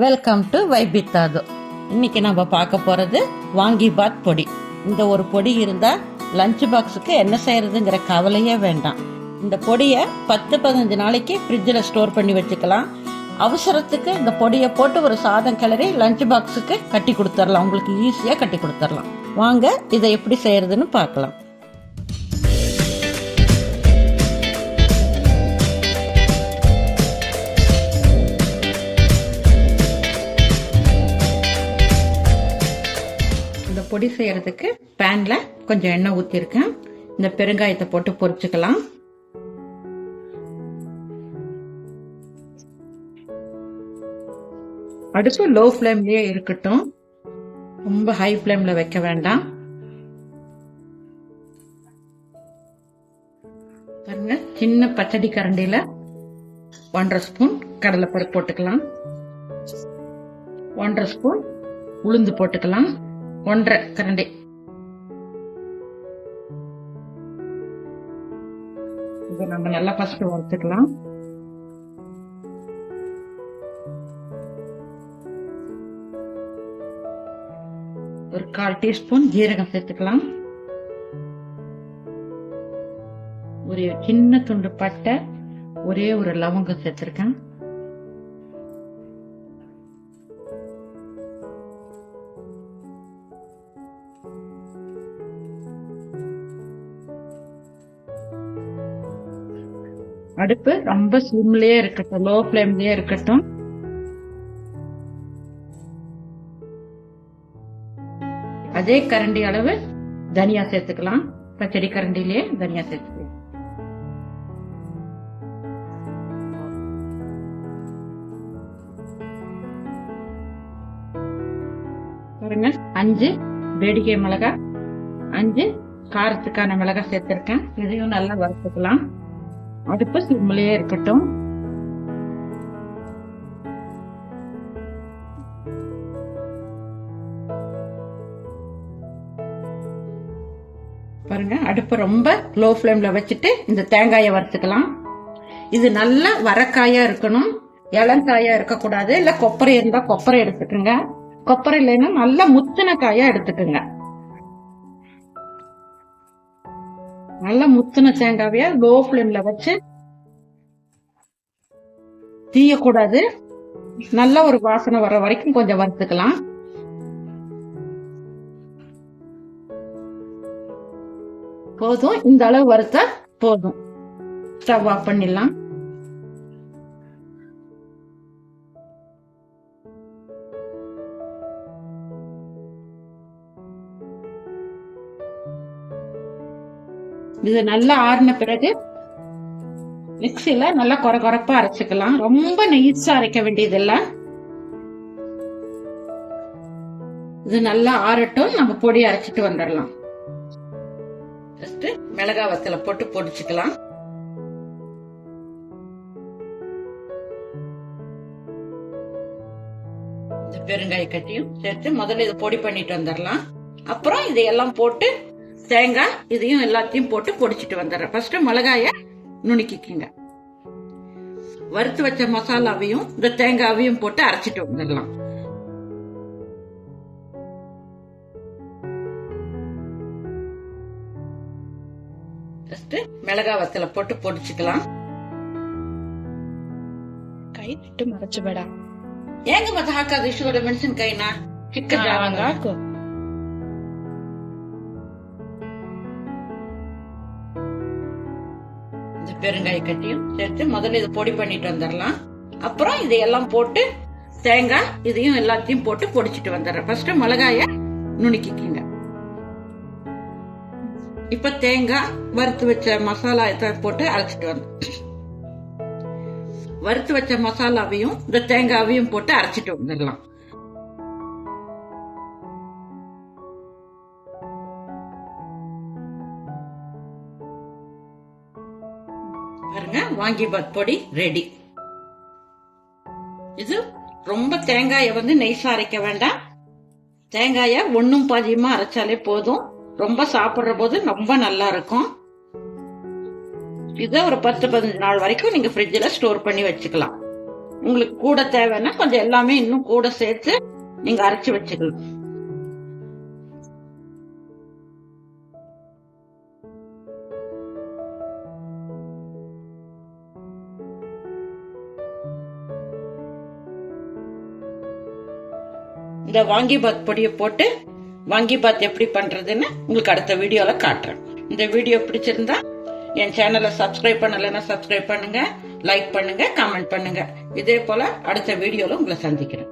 Welcome to வைபித்தாது இன்னைக்கு நம்ம பார்க்க போறது வாங்கி பாத் பொடி. இந்த ஒரு பொடி இருந்தா லஞ்ச் பாக்ஸுக்கு என்ன செய்யறதுங்கிற கவலையே வேண்டாம். இந்த பொடியை பத்து பதினஞ்சு நாளைக்கு ஃப்ரிட்ஜில் ஸ்டோர் பண்ணி வச்சுக்கலாம். அவசரத்துக்கு இந்த பொடியை போட்டு ஒரு சாதம் கிளறி லஞ்ச் பாக்ஸுக்கு கட்டி கொடுத்துர்லாம் உங்களுக்கு ஈஸியாக கட்டி கொடுத்துர்லாம் வாங்க இதை எப்படி செய்யறதுன்னு பார்க்கலாம். பொடி செய்யறதுக்கு பேன்ல கொஞ்சம் எண்ணெய் ஊற்றிருக்கேன் இந்த பெருங்காயத்தை போட்டு பொரிச்சுக்கலாம். அடுத்து லோ ஃப்ளேம்லயே இருக்கட்டும். ரொம்ப ஹை ஃப்ளேம்ல வைக்க வேண்டாம். பாருங்க சின்ன பச்சடி கரண்டியில ஒன்றரை ஸ்பூன் கடலைப்பருப்பு போட்டுக்கலாம். ஒன்றரை ஸ்பூன் உளுந்து போட்டுக்கலாம். ஒன்றரை கரண்டி. இதை நம்ம நல்லா ஃபர்ஸ்ட் வறுத்துக்கலாம். ஒரு கால் டீஸ்பூன் ஜீரகம் சேர்த்துக்கலாம். ஒரு சின்ன துண்டு பட்டை ஒரே ஒரு லவங்கம் சேர்த்திருக்கேன். அடுப்பு ரொம்ப சிம்லயே இருக்கட்டும் லோ ஃப்ளேம்லயே இருக்கட்டும். அதே கரண்டி அளவு தனியா சேர்த்துக்கலாம். பச்சடி கரண்டிலேயே தனியா சேர்த்துக்கலாம். பாருங்க அஞ்சு வேடிக்கை மிளகாய் அஞ்சு காரத்துக்கான மிளகாய் சேர்த்திருக்கேன். இதையும் நல்லா வறுத்துக்கலாம். அடுப்பு சிம்மிலேயே இருக்கட்டும். பாருங்க அடுப்பு ரொம்ப லோ ஃப்ளேம்ல வச்சுட்டு இந்த தேங்காயை வறுத்துக்கலாம். இது நல்ல வரக்காயா இருக்கணும். இளங்காயா இருக்கக்கூடாது. இல்ல கொப்பரை இருந்தா கொப்பரை எடுத்துக்கோங்க. கொப்பரை இல்லைன்னா நல்ல முத்தின காயா எடுத்துக்கோங்க. நல்ல முத்துன தேங்காவையா லோ ஃப்ளேம்ல வச்சு தீயக்கூடாது நல்ல ஒரு வாசனை வர வரைக்கும் கொஞ்சம் வறுத்துக்கலாம். போதும். இந்த அளவு வறுத்தா போதும். ஸ்டவ் ஆஃப் பண்ணிடலாம். இது நல்லா ஆறின பிறகு மிக்சியில நல்லா குறை குறைப்பா அரைச்சுக்கலாம். ரொம்ப நெய்ஸா அரைக்க வேண்டியதில்லை. இது நல்லா ஆறட்டும். நம்ம பொடி அரைச்சிட்டு வந்துடலாம். மிளகா வத்தல போட்டு பொடிச்சுக்கலாம். இந்த பெருங்காய கட்டியும் சேர்த்து முதல்ல இதை பொடி பண்ணிட்டு வந்துடலாம். அப்புறம் இதையெல்லாம் போட்டு தேங்காய் இதையும் எல்லாத்தையும் போட்டு பொடிச்சிட்டு வந்துடுறேன். ஃபர்ஸ்ட் மிளகாய நுணுக்கிக்கிங்க. வறுத்து வச்ச மசாலாவையும் இந்த தேங்காவையும் போட்டு அரைச்சிட்டு வந்துடலாம். மிளகா வத்தல போட்டு பொடிச்சுக்கலாம். கை நட்டு மறைச்சு ஏங்க மத்த ஹாக்காது இஷ்யூட மென்ஷன் கைனா? சிக்க ஜாவாங்க இந்த பெருங்காய கட்டியும் சேர்த்து முதல்ல இதை பொடி பண்ணிட்டு வந்துடலாம். அப்புறம் இதையெல்லாம் போட்டு தேங்காய் இதையும் எல்லாத்தையும் போட்டு பொடிச்சிட்டு வந்துடுறேன். ஃபர்ஸ்ட் மிளகாய நுணுக்கிக்கிங்க. இப்ப தேங்காய் வறுத்து வச்ச மசாலா இதை போட்டு அரைச்சிட்டு வந்து வறுத்து வச்ச மசாலாவையும் இந்த தேங்காவையும் போட்டு அரைச்சிட்டு வந்துடலாம். வாங்கி பாத் பொடி ரெடி இது ரொம்ப தேங்காயை வந்து நெய்ஸா அரைக்க வேண்டாம். தேங்காயை ஒன்றும் பாதியமா அரைச்சாலே போதும். ரொம்ப சாப்பிட்ற போது ரொம்ப நல்லா இருக்கும். இதை ஒரு பத்து பதினஞ்சு நாள் வரைக்கும் நீங்க ஃப்ரிட்ஜில் ஸ்டோர் பண்ணி வச்சுக்கலாம். உங்களுக்கு கூட தேவைன்னா கொஞ்சம் எல்லாமே இன்னும் கூட சேர்த்து நீங்க அரைச்சு வச்சுக்கலாம். இந்த வாங்கிபாத் பொடியை போட்டு வாங்கிபாத் எப்படி பண்றதுன்னு உங்களுக்கு அடுத்த வீடியோல காட்டுறேன். இந்த வீடியோ பிடிச்சிருந்தா என் சேனலை சப்ஸ்கிரைப் பண்ணலைன்னா சப்ஸ்கிரைப் பண்ணுங்க லைக் பண்ணுங்க கமெண்ட் பண்ணுங்க. இதே போல அடுத்த வீடியோல உங்களை சந்திக்கிறேன்.